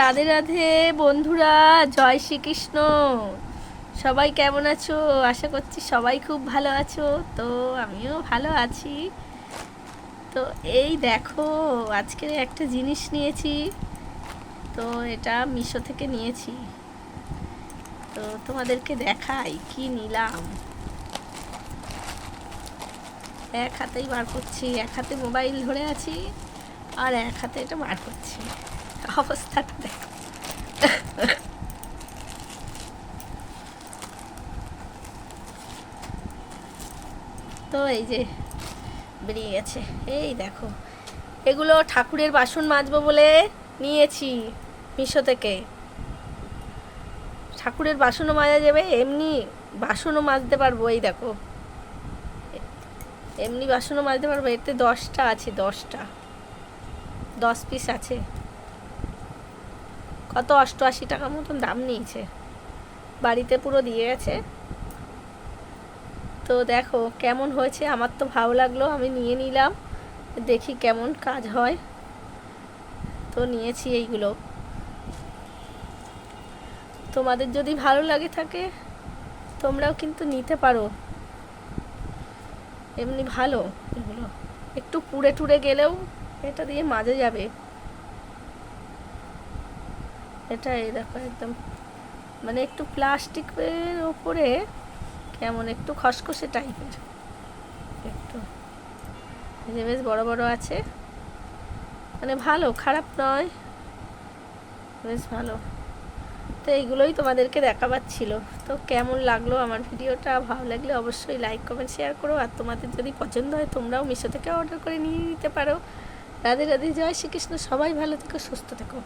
রাধে রাধে বন্ধুরা, জয় শ্রীকৃষ্ণ। সবাই কেমন আছো? আশা করছি সবাই খুব ভালো আছো। তো আমিও ভালো আছি। তো এই দেখো আজকে একটা জিনিস নিয়েছি। তো এটা মিশো থেকে নিয়েছি। তো তোমাদেরকে দেখাই কি নিলাম। এক হাতেই বার করছি, এক হাতে মোবাইল ধরে আছি, আর এক হাতে এটা বার করছি। অবস্থাটা দেখো তো এই যে বেরিয়ে গেছে। এই দেখো, এগুলো ঠাকুরের বাসন মাজবো বলে নিয়েছি মিশো থেকে। ঠাকুরের বাসনও মাজা যাবে, এমনি বাসনও মাজতে পারব, এই দেখো। এমনি বাসনও মাজতে পারব, এতে দশটা আছে, দশটা। দশ পিস আছে। কত অষ্টআশি টাকা মতন দাম নিয়েছে। বাড়িতে পুরো দিয়ে গেছে। তো দেখো কেমন হয়েছে, আমার তো ভালো লাগল, আমি নিয়ে নিলাম, দেখি কেমন কাজ হয়। তো নিয়েছি এইগুলো। তোমাদের যদি ভালো লাগে থাকে, তোমরাও কিন্তু নিতে পারো। এমনি ভালো এগুলো। একটু পুড়ে টুড়ে গেলেও এটা দিয়ে মাজা যাবে। এটা এই দেখো একদম। মানে একটু প্লাস্টিকের ওপরে কেমন একটু খসখসে টাইপের একটু। যে বেশ বড় বড় আছে। মানে ভালো, খারাপ নয়। বেশ ভালো। তো এইগুলোই তোমাদেরকে দেখাবার ছিল। তো কেমন লাগল আমার ভিডিওটা? ভালো লাগলে অবশ্যই লাইক কমেন্ট শেয়ার করো। আর তোমাদের যদি পছন্দ হয়, তোমরাও মিশো থেকে অর্ডার করে নিয়ে নিতে পারো। রাধে রাধে, জয় শ্রীকৃষ্ণ। সবাই ভালো থেকো, সুস্থ থেকো।